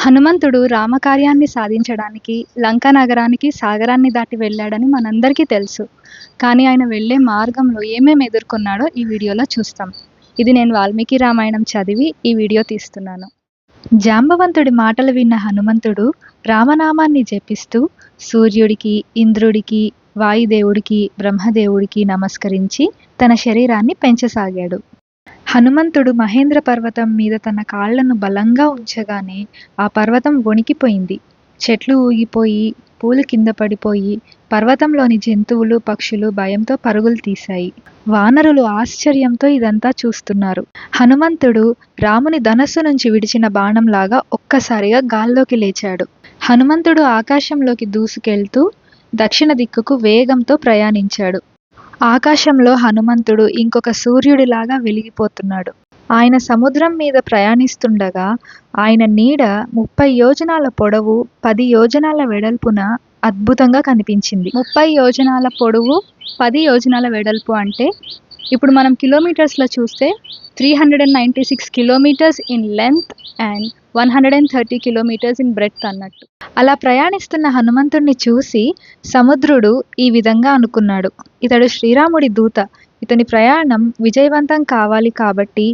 హనుమంతుడు రామకార్యాన్ని సాధించడానికి లంకా నగరానికి సాగరాన్ని దాటి వెళ్ళాడని మనందరికీ తెలుసు. కానీ ఆయన వెళ్ళే మార్గంలో ఏమేమి ఎదుర్కొన్నాడో ఈ వీడియోలో చూస్తాం. ఇది నేను వాల్మీకి రామాయణం చదివి ఈ వీడియో తీస్తున్నాను. జాంబవంతుడి మాటలు విన్న హనుమంతుడు రామనామాన్ని జపిస్తూ సూర్యుడికి ఇంద్రుడికి వాయుదేవుడికి బ్రహ్మదేవుడికి నమస్కరించి తన శరీరాన్ని పెంచసాగాడు. హనుమంతుడు మహేంద్ర పర్వతం మీద తన కాళ్ళను బలంగా ఉంచగానే ఆ పర్వతం వణికిపోయింది. చెట్లు ఊగిపోయి పూలు కింద పడిపోయి పర్వతంలోని జంతువులు పక్షులు భయంతో పరుగులు తీశాయి. వానరులు ఆశ్చర్యంతో ఇదంతా చూస్తున్నారు. హనుమంతుడు రాముని ధనస్సు నుంచి విడిచిన బాణంలాగా ఒక్కసారిగా గాల్లోకి లేచాడు. హనుమంతుడు ఆకాశంలోకి దూసుకెళ్తూ దక్షిణ దిక్కుకు వేగంతో ప్రయాణించాడు. ఆకాశంలో హనుమంతుడు ఇంకొక సూర్యుడిలాగా వెలిగిపోతున్నాడు. ఆయన సముద్రం మీద ప్రయాణిస్తుండగా ఆయన నీడ ముప్పై యోజనాల పొడవు పది యోజనాల వెడల్పున అద్భుతంగా కనిపించింది. ముప్పై యోజనాల పొడవు పది యోజనాల వెడల్పు అంటే ఇప్పుడు మనం కిలోమీటర్స్లో చూస్తే three hundred and ninety six kilometres in length and one hundred and thirty kilometres in breadth అన్నట్టు. అలా ప్రయాణిస్తున్న హనుమంతుడిని చూసి సముద్రుడు ఈ విధంగా అనుకున్నాడు. ఇతడు శ్రీరాముడి దూత ఇతని ప్రయాణం విజయవంతం కావాలి కాబట్టి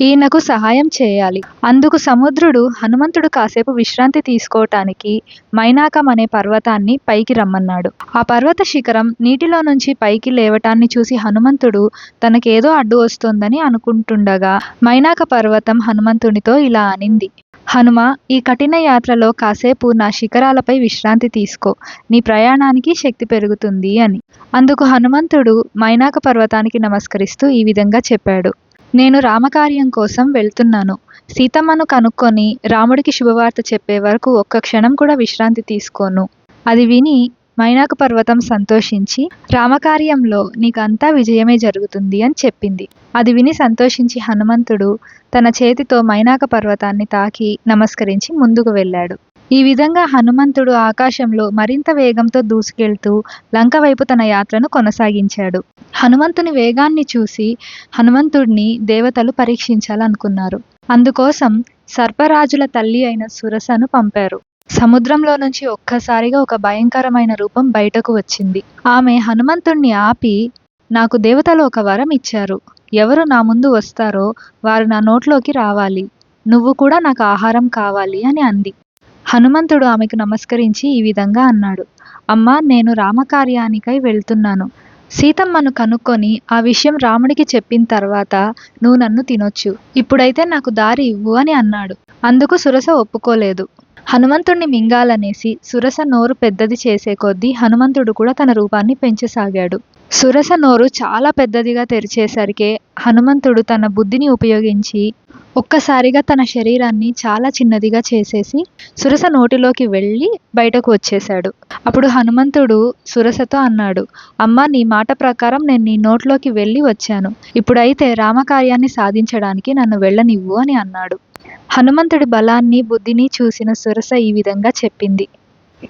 ఈయనకు సహాయం చేయాలి. అందుకు సముద్రుడు హనుమంతుడు కాసేపు విశ్రాంతి తీసుకోవటానికి మైనాకం అనే పర్వతాన్ని పైకి రమ్మన్నాడు. ఆ పర్వత శిఖరం నీటిలో నుంచి పైకి లేవటాన్ని చూసి హనుమంతుడు తనకేదో అడ్డు వస్తోందని అనుకుంటుండగా మైనాక పర్వతం హనుమంతునితో ఇలా అనింది. హనుమ ఈ కఠిన యాత్రలో కాసేపు నా శిఖరాలపై విశ్రాంతి తీసుకో. నీ ప్రయాణానికి శక్తి పెరుగుతుంది అని. అందుకు హనుమంతుడు మైనాక పర్వతానికి నమస్కరిస్తూ ఈ విధంగా చెప్పాడు. నేను రామకార్యం కోసం వెళ్తున్నాను. సీతమ్మను కనుక్కొని రాముడికి శుభవార్త చెప్పే వరకు ఒక్క క్షణం కూడా విశ్రాంతి తీసుకోను. అది విని మైనాక పర్వతం సంతోషించి రామకార్యంలో నీకంతా విజయమే జరుగుతుంది అని చెప్పింది. అది విని సంతోషించి హనుమంతుడు తన చేతితో మైనాక పర్వతాన్ని తాకి నమస్కరించి ముందుకు వెళ్ళాడు. ఈ విధంగా హనుమంతుడు ఆకాశంలో మరింత వేగంతో దూసుకెళ్తూ లంక వైపు తన యాత్రను కొనసాగించాడు. హనుమంతుని వేగాన్ని చూసి హనుమంతుడిని దేవతలు పరీక్షించాలనుకున్నారు. అందుకోసం సర్పరాజుల తల్లి అయిన సురసను పంపారు. సముద్రంలో నుంచి ఒక్కసారిగా ఒక భయంకరమైన రూపం బయటకు వచ్చింది. ఆమె హనుమంతుణ్ణి ఆపి నాకు దేవతలు ఒక వరం ఇచ్చారు. ఎవరు నా ముందు వస్తారో వారు నా నోట్లోకి రావాలి. నువ్వు కూడా నాకు ఆహారం కావాలి అని అంది. హనుమంతుడు ఆమెకు నమస్కరించి ఈ విధంగా అన్నాడు. అమ్మా నేను రామకార్యానికై వెళ్తున్నాను. సీతమ్మను కనుక్కొని ఆ విషయం రాముడికి చెప్పిన తర్వాత నువ్వు నన్ను తినొచ్చు. ఇప్పుడైతే నాకు దారి ఇవ్వు అని అన్నాడు. అందుకు సురస ఒప్పుకోలేదు. హనుమంతుణ్ణి మింగాలనేసి సురస నోరు పెద్దది చేసే కొద్దీ హనుమంతుడు కూడా తన రూపాన్ని పెంచసాగాడు. సురస నోరు చాలా పెద్దదిగా తెరిచేసరికే హనుమంతుడు తన బుద్ధిని ఉపయోగించి ఒక్కసారిగా తన శరీరాన్ని చాలా చిన్నదిగా చేసేసి సురస నోటిలోకి వెళ్ళి బయటకు వచ్చేశాడు. అప్పుడు హనుమంతుడు సురసతో అన్నాడు అమ్మ నీ మాట ప్రకారం నేను నీ నోట్లోకి వెళ్ళి వచ్చాను. ఇప్పుడైతే రామకార్యాన్ని సాధించడానికి నన్ను వెళ్ళనివ్వు అని అన్నాడు. హనుమంతుడి బలాన్ని బుద్ధిని చూసిన సురస ఈ విధంగా చెప్పింది.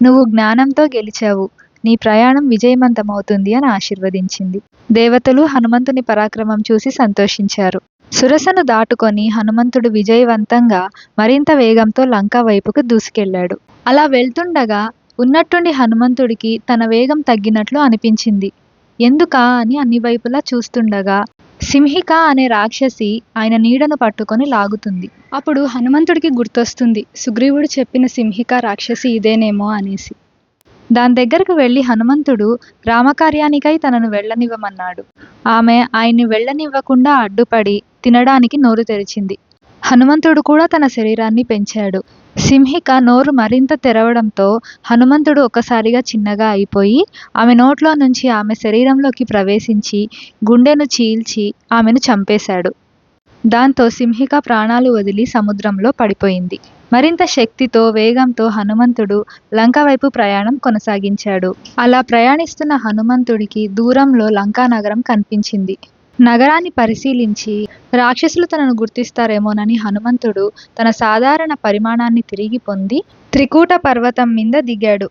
నువ్వు జ్ఞానంతో గెలిచావు. నీ ప్రయాణం విజయవంతమవుతుంది అని ఆశీర్వదించింది. దేవతలు హనుమంతుని పరాక్రమం చూసి సంతోషించారు. సురసను దాటుకొని హనుమంతుడు విజయవంతంగా మరింత వేగంతో లంక వైపుకు దూసుకెళ్ళాడు అలా వెళ్తుండగా ఉన్నట్టుండి హనుమంతుడికి తన వేగం తగ్గినట్లు అనిపించింది. ఎందుకా అని అన్ని వైపులా చూస్తుండగా సింహిక అనే రాక్షసి ఆయన నీడను పట్టుకొని లాగుతుంది. అప్పుడు హనుమంతుడికి గుర్తొస్తుంది సుగ్రీవుడు చెప్పిన సింహిక రాక్షసి ఇదేనేమో అనేసి. దాని దగ్గరకు వెళ్ళి హనుమంతుడు రామకార్యానికై తనను వెళ్ళనివ్వమన్నాడు. ఆమె ఆయన్ని వెళ్ళనివ్వకుండా అడ్డుపడి తినడానికి నోరు తెరిచింది. హనుమంతుడు కూడా తన శరీరాన్ని పెంచాడు. సింహిక నోరు మరింత తెరవడంతో హనుమంతుడు ఒక్కసారిగా చిన్నగా అయిపోయి ఆమె నోట్లో నుంచి ఆమె శరీరంలోకి ప్రవేశించి గుండెను చీల్చి ఆమెను చంపేశాడు. దాంతో సింహిక ప్రాణాలు వదిలి సముద్రంలో పడిపోయింది. మరింత శక్తితో వేగంతో హనుమంతుడు లంక వైపు ప్రయాణం కొనసాగించాడు. అలా ప్రయాణిస్తున్న హనుమంతుడికి దూరంలో లంకా నగరం కనిపించింది. నగరాన్ని పరిశీలించి రాక్షసులు తనను గుర్తిస్తారేమోనని హనుమంతుడు తన సాధారణ పరిమాణాన్ని తిరిగి పొంది త్రికూట పర్వతం మీద దిగాడు.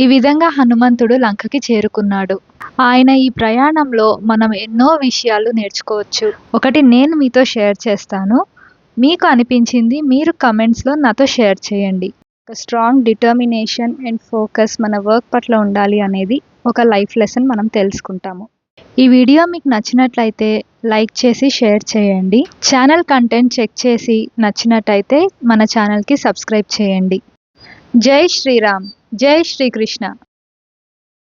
ఈ విధంగా హనుమంతుడు లంకకి చేరుకున్నాడు. ఆయన ఈ ప్రయాణంలో మనం ఎన్నో విషయాలు నేర్చుకోవచ్చు. ఒకటి నేను మీతో షేర్ చేస్తాను. మీకు అనిపించింది మీరు కమెంట్స్లో నాతో షేర్ చేయండి. ఒక స్ట్రాంగ్ డిటర్మినేషన్ అండ్ ఫోకస్ మన వర్క్ పట్ల ఉండాలి అనేది ఒక లైఫ్ లెసన్ మనం తెలుసుకుంటాము. ఈ వీడియో మీకు నచ్చినట్లయితే లైక్ చేసి షేర్ చేయండి. ఛానల్ కంటెంట్ చెక్ చేసి నచ్చినట్టయితే మన ఛానల్కి సబ్స్క్రైబ్ చేయండి. జై శ్రీరామ్. జై శ్రీకృష్ణ